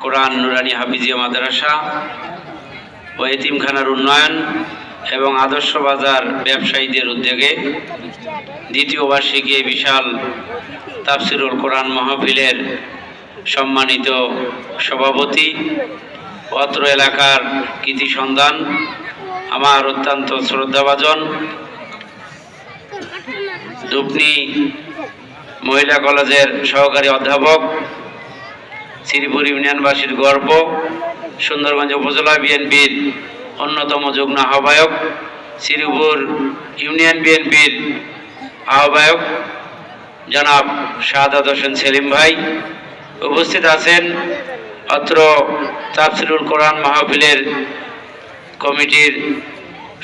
কোরআন নুরানি হাফিজিয়া মাদ্রাসা ও এতিমখানার উন্নয়ন এবং আদর্শ বাজার ব্যবসায়ীদের উদ্যোগে দ্বিতীয় বার্ষিকী বিশাল তাফসিরুল কোরআন মাহফিলের সম্মানিত সভাপতি, অত্র এলাকার কৃতি সন্ধান আমার অত্যন্ত শ্রদ্ধাভাজন দুপনি মহিলা কলেজের সহকারী অধ্যাপক শ্রীপুর ইউনিয়নবাসীর গর্ব। সুন্দরগঞ্জ উপজেলা বিএনপির অন্যতম যুগ্ম আহ্বায়ক। শ্রীপুর ইউনিয়ন বিএনপির আহ্বায়ক জনাব শাহাদাত হোসেন সেলিম ভাই। উপস্থিত আছেন অত্র তাফসিরুল কোরআন মাহফিলের কমিটির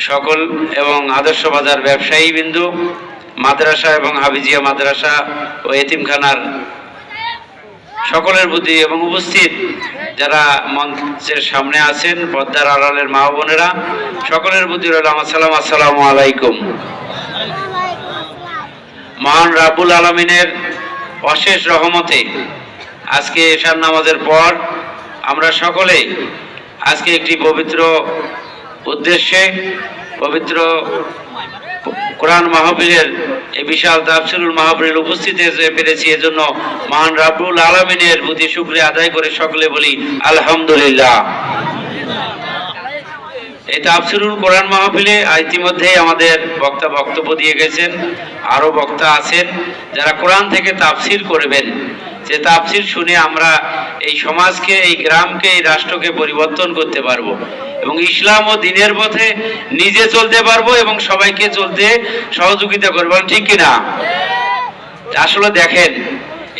সকল এবং আদর্শ বাজার ব্যবসায়ী বিন্দু মাদ্রাসা এবং হাবিজিয়া মাদ্রাসা ও এতিমখানার সকলের প্রতি এবং উপস্থিত যারা মঞ্চের সামনে আছেন, পদ্মার আড়ালের মা বোনেরা, সকলের প্রতি রইল আমার সালাম। আসসালামু আলাইকুম। মহান রাবুল আলমিনের অশেষ রহমতে আজকে এশার নামাজের পর আমরা সকলে আজকে একটি পবিত্র উদ্দেশ্যে, পবিত্র কোরআন মাহফিলের এই বিশাল তাফসিরুল মাহফিলের উপস্থিত হতে পেরেছি, এজন্য মহান রাব্বুল আলমিনের প্রতি শুক্রিয়া আদায় করে সকলে বলি, আলহামদুলিল্লাহ। এই তাফসিরুল কোরআন মাহফিলে ইতিমধ্যে আমাদের বক্তা বক্তব্য দিয়ে গেছেন, আরও বক্তা আছেন, যারা কোরআন থেকে তাফসির করবেন। যে তাফসির শুনে আমরা এই সমাজকে, এই গ্রামকে, এই রাষ্ট্রকে পরিবর্তন করতে পারব এবং ইসলাম ও দিনের পথে নিজে চলতে পারব এবং সবাইকে চলতে সহযোগিতা করব। ঠিক কিনা? আসলে দেখেন,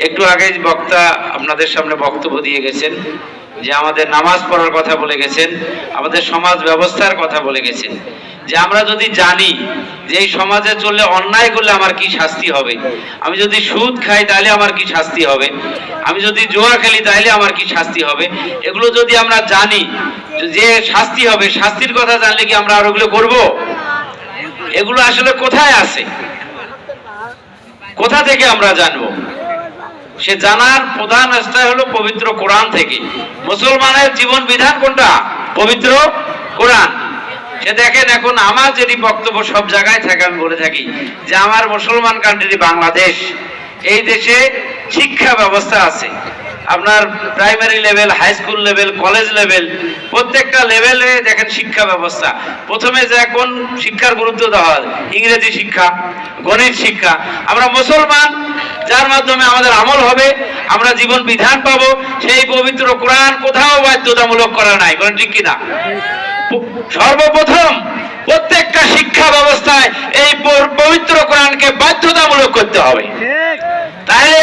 একটু আগে বক্তা আপনাদের সামনে বক্তব্য দিয়ে গেছেন। যে আমাদের নামাজ পড়ার কথা বলে গেছেন, আমাদের সমাজ ব্যবস্থার কথা বলে গেছেন। যে আমরা যদি জানি যে এই সমাজে চললে অন্যায় করলে আমার কি শাস্তি হবে? আমি যদি সুদ খাই তাহলে আমার কি শাস্তি হবে? আমি যদি জোয়া খেলি তাহলে আমার কি শাস্তি হবে? এগুলো যদি আমরা জানি, যে শাস্তি হবে, শাস্তির কথা জানলে কি আমরা আর ওগুলো করব? এগুলো আসলে কোথায় আছে? কোথা থেকে আমরা জানব? সে জানার প্রধান রাস্তায় হলো পবিত্র কোরআন থেকে। মুসলমানের জীবন বিধান কোনটা? পবিত্র কোরআন। সে দেখেন এখন আমার যদি বক্তব্য সব জায়গায় থাকে, আমি বলে থাকি যে আমার মুসলমান কান্ট্রি বাংলাদেশ। এই দেশে শিক্ষা ব্যবস্থা আছে। আপনার primary level high school level college level প্রত্যেকটা লেভেলে দেখেন শিক্ষা ব্যবস্থা। প্রথমে যে এখন শিক্ষার গুরুত্ব দেওয়া হয়? ইংরেজি শিক্ষা, গণিত শিক্ষা। আমরা মুসলমান যার মাধ্যমে আমাদের আমল হবে, আমরা জীবন বিধান পাব, সেই পবিত্র কোরআন কোথাও বাধ্যতামূলক করা নাই কারণ ঠিক কিনা? সর্বপ্রথম প্রত্যেকটা শিক্ষা ব্যবস্থায় এই পবিত্র কোরআনকে বাধ্যতামূলক করতে হবে।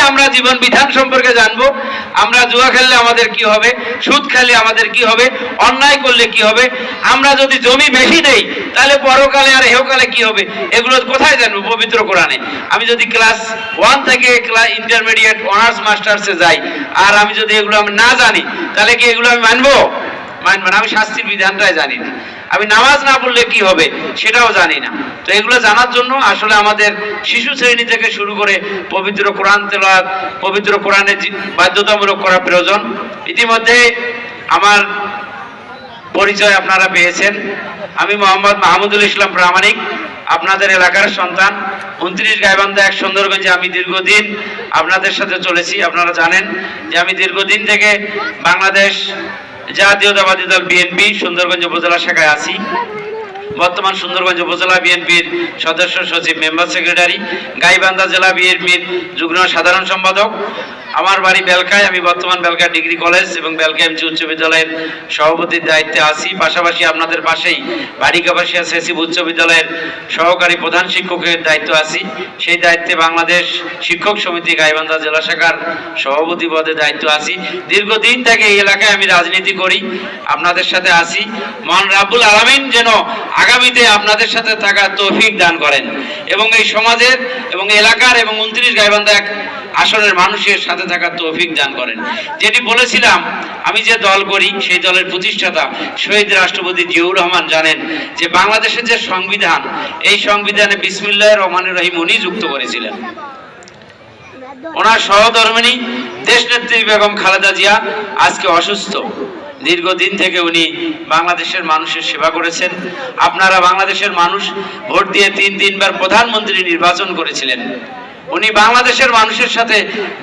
আমরা জীবন বিধান সম্পর্কে জানব। আমরা জুয়া খেললে আমাদের কি হবে? সুদ খেলে আমাদের কি হবে? অন্যায় করলে কি হবে? আমরা যদি জমি বেশি দেই, তাহলে পরকালে আর হেওকালে কি হবে? এগুলো কোথায় জানব? পবিত্র কোরআনে। আমি যদি ক্লাস ওয়ান থেকে ক্লাস ইন্টারমিডিয়েট অনার্স মাস্টার্সে যাই, আর আমি যদি এগুলো আমি না জানি, তাহলে কি এগুলো আমি মানবো? মানবো না আমি শাস্তির বিধানটাই জানি না। আমি নামাজ না পড়লে কি হবে সেটাও জানি না। তো এগুলো জানার জন্য আসলে আমাদের শিশু শ্রেণি থেকে শুরু করে পবিত্র কোরআন তেলাওয়াত, পবিত্র কোরআনের বাধ্যতামূলক করা প্রয়োজন। ইতিমধ্যে আমার পরিচয় আপনারা পেয়েছেন। আমি মোহাম্মদ মাহমুদুল ইসলাম প্রামাণিক, আপনাদের এলাকার সন্তান। উনত্রিশ গাইবান্ধা এক সুন্দরগঞ্জে আমি দীর্ঘদিন আপনাদের সাথে চলেছি। আপনারা জানেন যে আমি দীর্ঘদিন থেকে বাংলাদেশ জাতীয়তাবাদী দল বিএনপি, সুন্দরগঞ্জ উপজেলা শাখায় আছি। বর্তমান সুন্দরগঞ্জ উপজেলা বিএনপির সদস্য সচিব, মেম্বার সেক্রেটারি, গাইবান্ধা জেলা বিএনপির যুগ্ম সাধারণ সম্পাদক। আমার বাড়ি বেলকায় আমি বর্তমান বেলকা ডিগ্রি কলেজ এবং বেলকা এমজি উচ্চ বিদ্যালয়ের সভাপতির দায়িত্বে আছি। পাশাপাশি আপনাদের পাশেই বাড়িকাবাসিয়া সেসিব উচ্চ বিদ্যালয়ের সহকারী প্রধান শিক্ষকের দায়িত্ব আছি। সেই দায়িত্বে বাংলাদেশ শিক্ষক সমিতি গাইবান্ধা জেলা শাখার সভাপতি পদে দায়িত্ব আছি। দীর্ঘদিন থেকে এই এলাকায় আমি রাজনীতি করি, আপনাদের সাথে আছি। মহান রাবুল আলামিন যেন আগামীতে আপনাদের সাথে থাকার তৌফিক দান করেন। এবং এই সমাজের এবং এলাকার এবং উনত্রিশ গাইবান্ধা এক আসনের মানুষের সাথে থাকার তৌফিক দান করেন। যেটি বলেছিলাম, আমি যে দল করি, সেই দলের প্রতিষ্ঠাতা শহীদ রাষ্ট্রপতি জিয়াউর রহমান জানেন যে বাংলাদেশের যে সংবিধান, এই সংবিধানে বিসমিল্লাহ রহমানুর রহিম উনি যুক্ত করেছিলেন। ওনার সহধর্মিনী দেশনেত্রী বেগম খালেদা জিয়া আজকে অসুস্থ। দীর্ঘদিন থেকে উনি বাংলাদেশের মানুষের সেবা করেছেন। আপনারা বাংলাদেশের মানুষ, ভোট দিয়ে তিন তিনবার প্রধানমন্ত্রী নির্বাচন করেছিলেন। উনি বাংলাদেশের মানুষের সাথে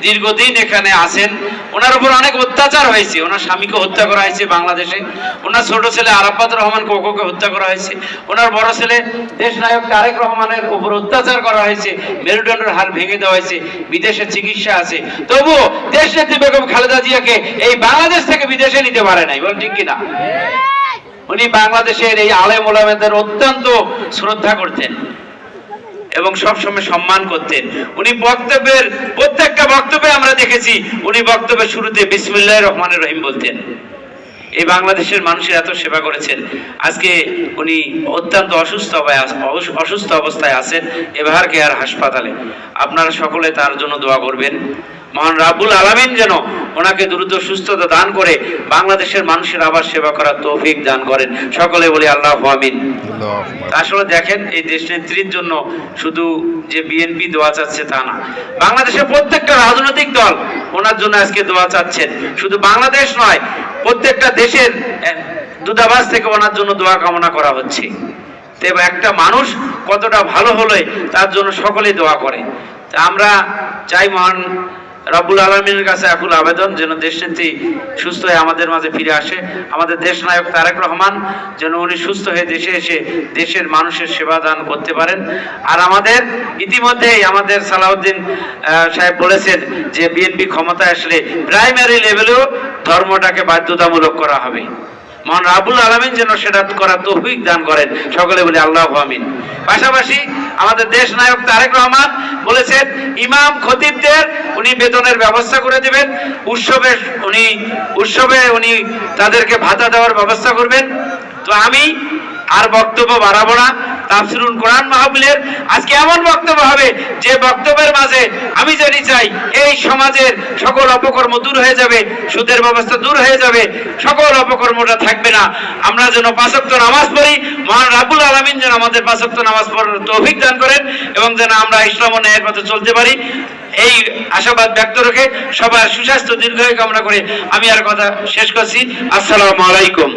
দীর্ঘদিন এখানে আছেন। ওনার উপর অনেক অত্যাচার হয়েছে। ওনার স্বামীকে হত্যা করা হয়েছে বাংলাদেশে। ওনার ছোট ছেলে আরাফাত রহমান কোকোকে হত্যা করা হয়েছে। ওনার বড় ছেলে দেশ নায়ক তারেক রহমানের উপর অত্যাচার করা হয়েছে। মেরুদণ্ডের হাড় ভেঙে দেওয়া হয়েছে। বিদেশে চিকিৎসা আছে। তবুও দেশ নেত্রী বেগম খালেদা জিয়াকে এই বাংলাদেশ থেকে বিদেশে নিতে পারে নাই। বল ঠিক কিনা? উনি বাংলাদেশের এই আলেম ওলামেদের অত্যন্ত শ্রদ্ধা করতেন। এবং সবসময় সম্মান করতেন। উনি বক্তব্যের, প্রত্যেকটা বক্তব্যে আমরা দেখেছি। উনি বক্তব্যের শুরুতে বিসমুল্লাহ রহমানের রহিম বলতেন। এই বাংলাদেশের মানুষের এত সেবা করেছেন। আজকে উনি অত্যন্ত অসুস্থ অসুস্থ অবস্থায় আছেন এবার কেয়ার হাসপাতালে। আপনারা সকলে তার জন্য দোয়া করবেন। মহান রাব্বুল আলামিন যেন ওনাকে দ্রুত সুস্থতা দান করে বাংলাদেশের মানুষের আবার সেবা করার তৌফিক দান করেন। সকলে বলি আল্লাহ আমিন। আসলে দেখেন এই দেশ নেত্রীর জন্য শুধু যে বিএনপি দোয়া চাচ্ছে তা না বাংলাদেশের প্রত্যেকটা রাজনৈতিক দল ওনার জন্য আজকে দোয়া চাচ্ছেন। শুধু বাংলাদেশ নয় প্রত্যেকটা দেশের দূতাবাস থেকে ওনার জন্য দোয়া কামনা করা হচ্ছে। তো এবার একটা মানুষ কতটা ভালো হলে তার জন্য সকলেই দোয়া করে। তা আমরা চাই মহান রব্বুল আলমিনের কাছে আকুল আবেদন, যেন দেশনেত্রী সুস্থ হয়ে আমাদের মাঝে ফিরে আসে। আমাদের দেশ নায়ক তারেক রহমান, যেন উনি সুস্থ হয়ে দেশে এসে দেশের মানুষের সেবা দান করতে পারেন। আর আমাদের ইতিমধ্যেই আমাদের সালাউদ্দিন সাহেব বলেছেন যে বিএনপি ক্ষমতায় আসলে প্রাইমারি লেভেলেও ধর্মটাকে বাধ্যতামূলক করা হবে। মহান রাবুল আলমিন যেন সেটা করার তৌফিক দান করেন। সকলে বলে আল্লাহ আমিন। পাশাপাশি আমাদের দেশ নায়ক তারেক রহমান বলেছেন, ইমাম খতিবদের উনি বেতনের ব্যবস্থা করে দেবেন, উৎসবে উনি উৎসবে উনি তাদেরকে ভাতা দেওয়ার ব্যবস্থা করবেন। তো আমি আর বক্তব্য বাড়াবো না। তাফসিরুল কোরআন মাহফিলের আজকে এমন বক্তব্য হবে যে বক্তব্যের মাঝে আমি জানি চাই এই সমাজের সকল অপকর্ম দূর হয়ে যাবে, সুদের ব্যবস্থা দূর হয়ে যাবে, সকল অপকর্মটা থাকবে না। আমরা যেন পাঁচক্ত নামাজ পড়ি, মহান রাবুল আলমিন যেন আমাদের পাঁচক্ত নামাজ পড়ার তৌফিক দান করেন এবং যেন আমরা ইসলাম ও ন্যায়ের পথে চলতে পারি। এই আশাবাদ ব্যক্ত রেখে সবার সুস্বাস্থ্য দীর্ঘায়ু কামনা করে আমি আর কথা শেষ করছি। আসসালামু আলাইকুম।